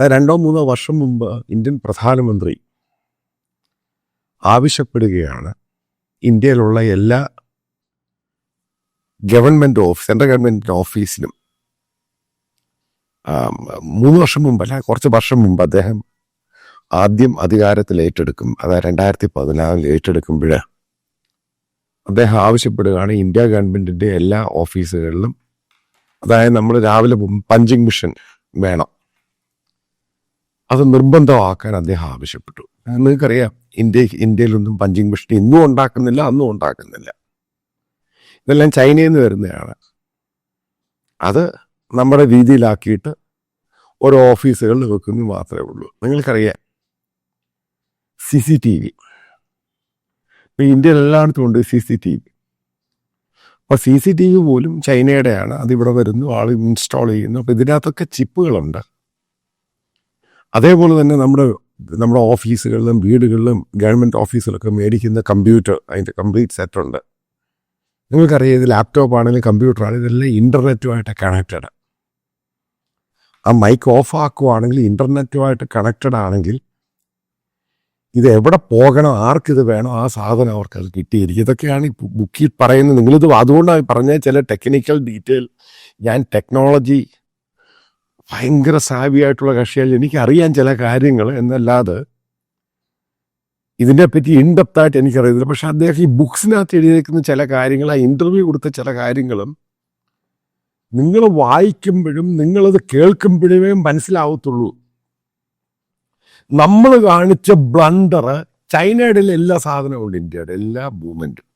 രണ്ടോ മൂന്നോ വർഷം മുമ്പ് ഇന്ത്യൻ പ്രധാനമന്ത്രി ആവശ്യപ്പെടുകയാണ് ഇന്ത്യയിലുള്ള എല്ലാ ഗവൺമെന്റ് ഓഫ് സെൻട്രൽ ഗവൺമെന്റ് ഓഫീസിലും. മൂന്ന് വർഷം മുമ്പല്ല കുറച്ച് വർഷം മുമ്പ് അദ്ദേഹം ആദ്യം അധികാരത്തിൽ ഏറ്റെടുക്കും അതായത് രണ്ടായിരത്തി പതിനാറിൽ ഏറ്റെടുക്കുമ്പോൾ അദ്ദേഹം ആവശ്യപ്പെടുകയാണ് ഇന്ത്യ ഗവൺമെന്റിന്റെ എല്ലാ ഓഫീസുകളിലും. അതായത് നമ്മൾ രാവിലെ പഞ്ചിങ് മിഷൻ വേണം. അത് നിർബന്ധമാക്കാൻ അദ്ദേഹം ആവശ്യപ്പെട്ടു. നിങ്ങൾക്കറിയാം ഇന്ത്യ ഇന്ത്യയിലൊന്നും പഞ്ചിങ് മെഷീൻ ഇന്നും ഉണ്ടാക്കുന്നില്ല അന്നും ഉണ്ടാക്കുന്നില്ല. ഇതെല്ലാം ചൈനയിൽ നിന്ന് വരുന്നതാണ്. അത് നമ്മുടെ രീതിയിലാക്കിയിട്ട് ഓരോ ഓഫീസുകളിൽ വെക്കുന്നു മാത്രമേ ഉള്ളൂ. നിങ്ങൾക്കറിയാം സി സി ടി വി. ഇപ്പം ഇന്ത്യയിൽ എല്ലായിടത്തും ഉണ്ട് സി സി ടി വി. അപ്പോൾ സി സി ടി വി പോലും ചൈനയുടെയാണ്. അതിവിടെ വരുന്നു ആൾ ഇൻസ്റ്റാൾ ചെയ്യുന്നു. അപ്പോൾ ഇതിനകത്തൊക്കെ ചിപ്പുകളുണ്ട്. അതേപോലെ തന്നെ നമ്മുടെ നമ്മുടെ ഓഫീസുകളിലും വീടുകളിലും ഗവൺമെന്റ് ഓഫീസിലൊക്കെ മേടിക്കുന്ന കമ്പ്യൂട്ടർ അതിന്റെ കംപ്ലീറ്റ് സെറ്റ് ഉണ്ട് നിങ്ങൾക്കറിയാം ഇത് ലാപ്ടോപ്പ് ആണെങ്കിലും കമ്പ്യൂട്ടർ ആണെങ്കിലും ഇതെല്ലാം ഇന്റർനെറ്റുമായിട്ട് കണക്റ്റഡ്. ആ മൈക്ക് ഓഫ് ആക്കുവാണെങ്കിൽ ഇന്റർനെറ്റുമായിട്ട് കണക്റ്റഡ് ആണെങ്കിൽ ഇത് എവിടെ പോകണം ആർക്കിത് വേണോ ആ സാധനം അവർക്ക് അത് കിട്ടിയിരിക്കും. ഇതൊക്കെയാണ് ബുക്കിൽ പറയുന്നത്. നിങ്ങളിത് അതുകൊണ്ടാണ് പറഞ്ഞ ചില ടെക്നിക്കൽ ഡീറ്റെയിൽ ഞാൻ ടെക്നോളജി ഭയങ്കര സാവിയായിട്ടുള്ള കക്ഷിയാൽ എനിക്കറിയാൻ ചില കാര്യങ്ങൾ എന്നല്ലാതെ ഇതിനെപ്പറ്റി ഇൻഡെപ്തായിട്ട് എനിക്കറിയത്തില്ല. പക്ഷെ അദ്ദേഹം ഈ ബുക്സിനകത്ത് എഴുതിയിരിക്കുന്ന ചില കാര്യങ്ങൾ ആ ഇന്റർവ്യൂ കൊടുത്ത ചില കാര്യങ്ങളും നിങ്ങൾ വായിക്കുമ്പോഴും നിങ്ങളത് കേൾക്കുമ്പോഴേ മനസ്സിലാവത്തുള്ളൂ. നമ്മൾ കാണിച്ച ബ്ലണ്ടർ ചൈനയുടെ എല്ലാ സാധനവും ഉണ്ട് ഇന്ത്യയുടെ എല്ലാ മൂവ്മെന്റും